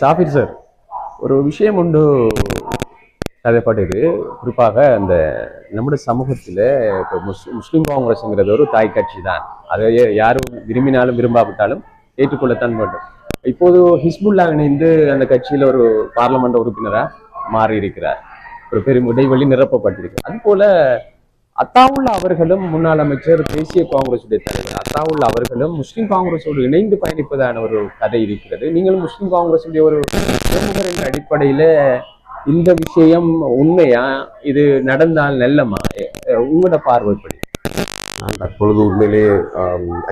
சாஃபிர் sir ஒரு விஷயம் உண்டு. கதைப்பட்டது குறிப்பாக அந்த நம்முடைய சமூகத்தில் இப்போ முஸ் முஸ்லீம் காங்கிரஸ்ங்கிறது ஒரு தாய் கட்சி தான் அதை யாரும் விரும்பினாலும் விரும்பாவிட்டாலும் ஏற்றுக்கொள்ளத்தான் வேண்டும். இப்போது ஹிஸ்புல்லா இணைந்து அந்த கட்சியில் ஒரு பார்லமெண்ட் உறுப்பினராக மாறி இருக்கிறார் ஒரு பெரும் இடைவெளி நிரப்பப்பட்டிருக்கு. அதுபோல அத்தாவுல்லா அவர்களும் முன்னாள் அமைச்சர் தேசிய காங்கிரசுடைய தலைவர். அத்தாவுல்லா அவர்களும் முஸ்லிம் காங்கிரஸோடு இணைந்து பயணிப்பதான ஒரு கதை இருக்கிறது. நீங்களும் முஸ்லிம் காங்கிரசுடைய ஒரு பிரமுகர் என்ற அடிப்படையில இந்த விஷயம் உண்மையா? இது நடந்தால் நல்லமா? உங்களோட பார்வைப்படி நான் தற்பொழுது உண்மையிலேயே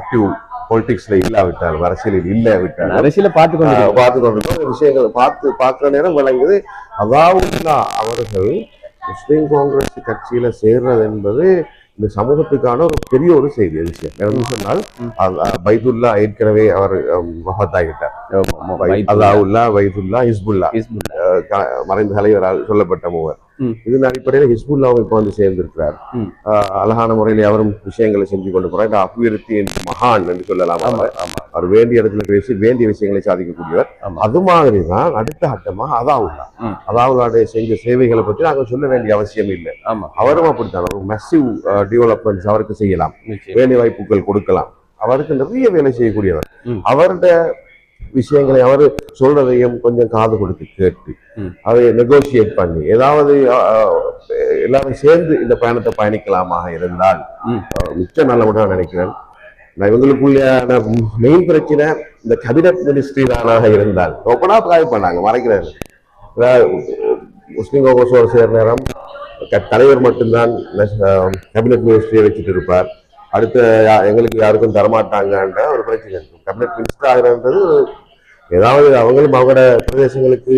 ஆக்டிவ் பொலிட்டிக்ஸ்ல இல்லாவிட்டால் அரசியலில் இல்லாவிட்டால் அரசியல பார்த்து கொண்டு பார்த்து கொண்டிருக்கோம் விஷயங்களை பார்த்து பார்க்கிற நேரம் விளங்குது. அதாவுல்லா அவர்கள் முஸ்லீம் காங்கிரஸ் கட்சியில சேர்றது என்பது இந்த சமூகத்துக்கான ஒரு பெரிய ஒரு செய்தி விஷயம். சொன்னால் பைதுல்லா ஏற்கனவே அவர் மகத்தாகிட்டார் அதாவுல்லா பைதுல்லா. ஹிஸ்புல்லா. மறைந்த தலைவரால் சொல்லப்பட்ட மூவர். இதன் அடிப்படையில் ஹிஸ்புல்லாவும் இப்போ வந்து சேர்ந்திருக்கிறார். அழகான முறையில் அவரும் விஷயங்களை செஞ்சு கொண்டு போறார். அபிவிருத்தி என்று மகான் என்று சொல்லலாம் அவர். வேண்டிய இடத்துல பேசி வேண்டிய விஷயங்களை சாதிக்கக்கூடியவர். அது மாதிரி தான் அடுத்த கட்டமாக அதாவுல்லா. அதாவுல்லாடைய செஞ்ச சேவைகளை பற்றி நாங்கள் சொல்ல வேண்டிய அவசியம் இல்லை அவரும் அப்படித்தான் ஒரு மெசிவ் டெவலப்மெண்ட்ஸ் அவருக்கு செய்யலாம் வேலை வாய்ப்புகள் கொடுக்கலாம் அவருக்கு நிறைய வேலை செய்யக்கூடியவர். அவருடைய விஷயங்களை அவர் சொல்றதையும் கொஞ்சம் காது கொடுத்து கேட்டு. அதை நெகோசியேட் பண்ணி ஏதாவது எல்லாரும் சேர்ந்து இந்த பயணத்தை பயணிக்கலாமாக இருந்தால் மிச்சம் நல்ல நான் நினைக்கிறேன் நான் இவங்களுக்குள்ள மெயின் பிரச்சனை இந்த கேபினட் மினிஸ்ட்ரி தானாக இருந்தால். ஓப்பனாக காய் பண்ணாங்க மறைக்கிறாரு முஸ்லீம் காங்கிரஸோட சேர நேரம் க- தலைவர் மட்டும்தான் கேபினட் மினிஸ்ட்ரியை வச்சுட்டு இருப்பார். அடுத்த எங்களுக்கு யாருக்கும் தரமாட்டாங்கன்ற ஒரு பிரச்சனை இருக்கும். கேபினட் மினிஸ்டர் ஆகிறன்றது ஏதாவது அவங்களும் அவங்களோட பிரதேசங்களுக்கு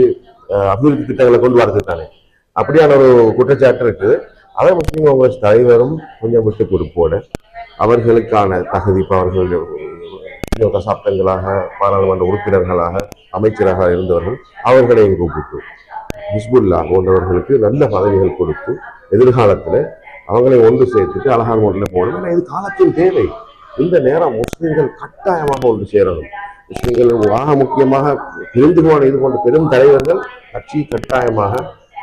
அபிவிருத்தி திட்டங்களை கொண்டு வரது தானே. அப்படியான ஒரு குற்றச்சாட்டு இருக்குது அதை முஸ்லீம் காங்கிரஸ் தலைவரும் கொஞ்சம் விட்டு கொடுப்போட அவர்களுக்கான தகுதி இப்ப அவர்கள் தசாப்தங்களாக பாராளுமன்ற உறுப்பினர்களாக அமைச்சராக இருந்தவர்கள் அவர்களை கூப்பிட்டு ஹிஸ்புல்லா போன்றவர்களுக்கு நல்ல பதவிகள் கொடுத்து எதிர்காலத்தில் அவங்களை ஒன்று சேர்த்துட்டு அழகான முறையில் போகணும். ஏன்னா இது காலத்தின் தேவை. இந்த நேரம் முஸ்லீம்கள் கட்டாயமாக ஒன்று சேரணும். முஸ்லீம்கள் ஆக முக்கியமாக பிரிந்து போன இது போன்ற பெரும் தலைவர்கள் கட்சி கட்டாயமாக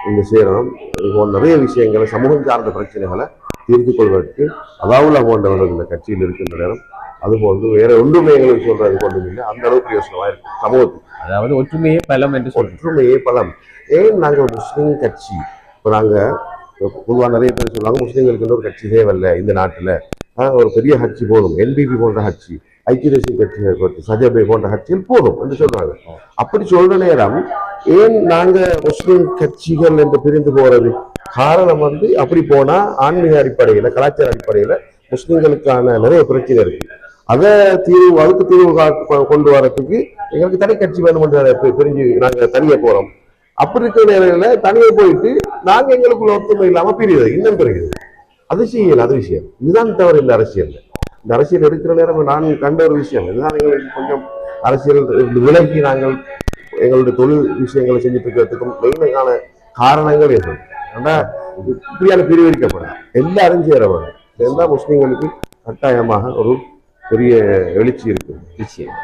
இங்கு சேரணும். இது போன்ற நிறைய விஷயங்களை சமூகம் சார்ந்த பிரச்சனைகளை தீர்த்து கொள்வதற்கு அதாவுல்லா போன்றவர்கள் இந்த கட்சியில் இருக்கின்ற நேரம் அதுபோன்று வேற ஒன்றுமே எங்களுக்கு சொல்றது கொண்டும் இல்லை அந்த அளவுக்கு யோசனமா இருக்கு சமூகத்துக்கு. அதாவது ஒற்றுமையே பலம் என்று ஒற்றுமையே பலம். ஏன் நாங்கள் முஸ்லீம் கட்சி? இப்போ நாங்கள் பொதுவாக நிறைய பேர் சொல்லுவாங்க முஸ்லீம்களுக்கு ஒரு கட்சி தேவையில்லை இந்த நாட்டில். ஒரு பெரிய கட்சி போதும். என்பிபி போன்ற கட்சி ஐக்கிய தேசிய கட்சி சஜபை போன்ற கட்சிகள் போதும் என்று சொல்றாங்க. அப்படி சொல்ற நேரம் ஏன் நாங்க முஸ்லீம் கட்சிகள் என்று பிரிந்து போறது? காரணம் வந்து அப்படி போனால் ஆன்மீக அடிப்படையில் கலாச்சார அடிப்படையில முஸ்லீம்களுக்கான நிறைய பிரச்சனை இருக்கு. அதை தீர்வு அதுக்கு தீர்வு கா- கொண்டு வர்றதுக்கு எங்களுக்கு தனி கட்சி வேணுமென்று பிரிஞ்சு நாங்கள் தனியாக போறோம். அப்படி இருக்கிற நேரங்களில் தனியாக போயிட்டு நாங்க எங்களுக்குள்ள ஒத்துமை இல்லாமல் பிரியுது. இன்னும் பிரியுது. அது செய்யல அது விஷயம் இதுதான் தவறு இந்த அரசியல். இந்த அரசியல் எடுக்கிற நேரம் நான் கண்ட ஒரு விஷயம். இதுதான் எங்களுக்கு கொஞ்சம் அரசியல் விலகி நாங்கள் எங்களுடைய தொழில் விஷயங்களை செஞ்சுட்டு இருக்கிறதுக்கும் மெயினான காரணங்கள் எது ஆனா இப்படியான பிரிவிரிக்கப்படும் எல்லாரும் சேரவங்க எல்லா முஸ்லீம்களுக்கும் கட்டாயமாக ஒரு பெரிய எழுச்சி இருக்கு நிச்சயம்.